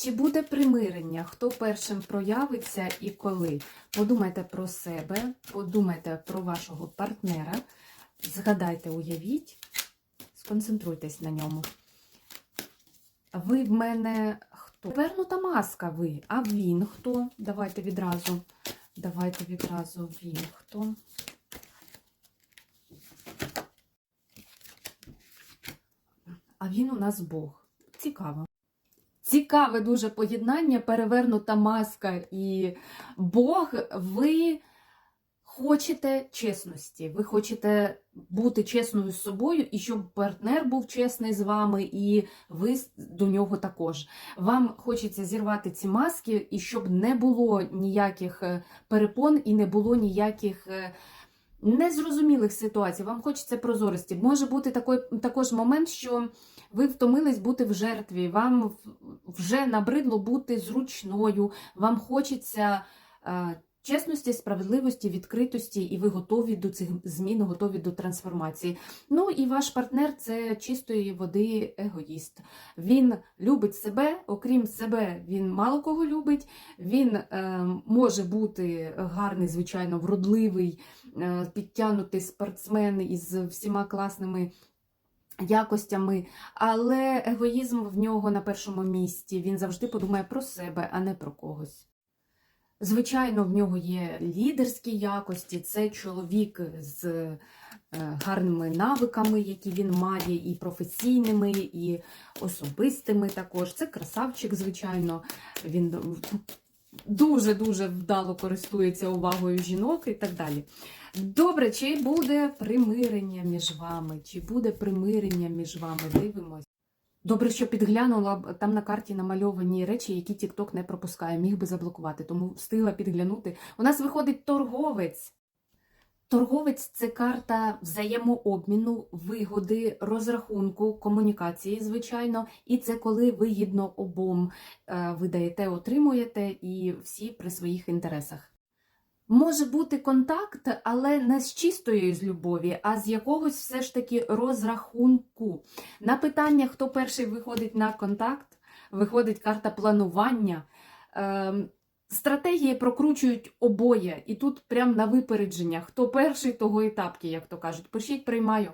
Чи буде примирення? Хто першим проявиться і коли? Подумайте про себе, подумайте про вашого партнера, згадайте, уявіть, сконцентруйтесь на ньому. Ви в мене хто? Вернута маска ви, а він хто? Давайте відразу. Давайте відразу він хто. А він у нас Бог. Цікаво. Цікаве дуже поєднання, перевернута маска і Бог. Ви хочете чесності, ви хочете бути чесною з собою, і щоб партнер був чесний з вами, і ви до нього також. Вам хочеться зірвати ці маски, і щоб не було ніяких е, перепон і не було ніяких. Незрозумілих ситуацій, вам хочеться прозорості. Може бути такий, також момент, що ви втомились бути в жертві, вам вже набридло бути зручною, вам хочеться е, чесності, справедливості, відкритості, і ви готові до цих змін, готові до трансформації. Ну і ваш партнер це чистої води егоїст. Він любить себе, окрім себе, він мало кого любить. Він е, може бути гарний, звичайно, вродливий, е, підтягнутий спортсмен із всіма класними якостями, але егоїзм в нього на першому місці. Він завжди подумає про себе, а не про когось. Звичайно, в нього є лідерські якості, це чоловік з е, гарними навиками, які він має, і професійними, і особистими також. Це красавчик, звичайно. Він дуже-дуже вдало користується увагою жінок і так далі. Добре, чи буде примирення між вами? Чи буде примирення між вами? Дивимось. Добре, що підглянула там на карті намальовані речі, які TikTok не пропускає, міг би заблокувати, тому встигла підглянути. У нас виходить торговець. Торговець це карта взаємообміну, вигоди, розрахунку, комунікації, звичайно, і це коли вигідно обом е, ви даєте, отримуєте і всі при своїх інтересах. Може бути контакт, але не з чистої з любові, а з якогось все ж таки розрахунку. На питання, хто перший виходить на контакт, виходить карта планування. Ем, Стратегії прокручують обоє, і тут прям на випередження. Хто перший, того і тапки, як то кажуть. Пишіть, приймаю.